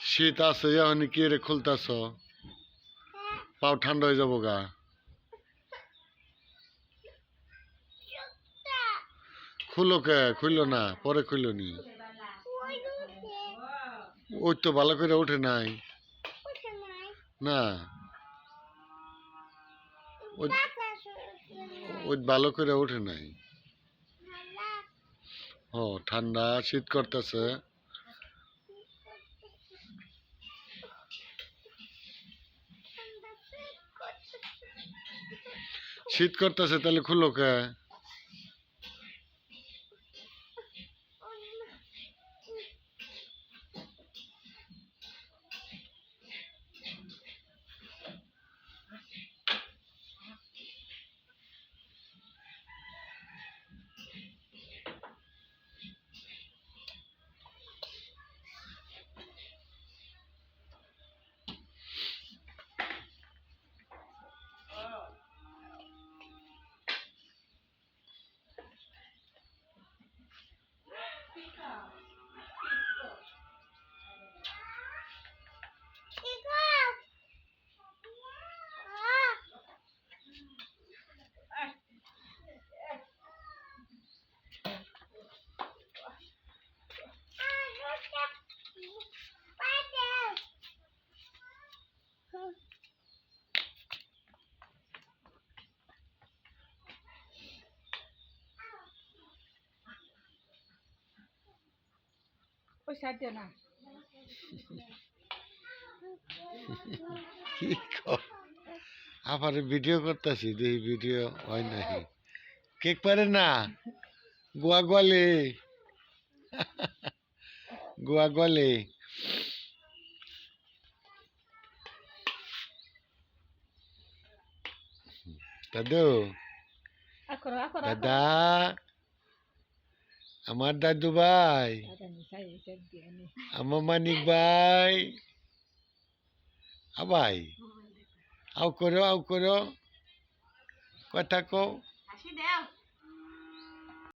শীত আছে এখন কি রে খুলতাছ। পাও ঠান্ডা হয়ে যাব গা। খুলো কে? খুললো না পরে খুললো নি। ওই তো ভালো করে উঠে নাই। না। ওই ওই ভালো করে উঠে নাই। ও ঠান্ডা শীত করতেছে। শীত করতেছে তাহলে খুললো কে? ওই সাইড না কি আবার ভিডিও করতেছি দেখি ভিডিও হয় নাকি কেক পারে না? গোয়া গোয়ালে। গোয়া গোয়ালে। দাদু। দাদা। আমার দাদু ভাই আমার মানিক ভাই আবাই আও করো আও করো কথা কও।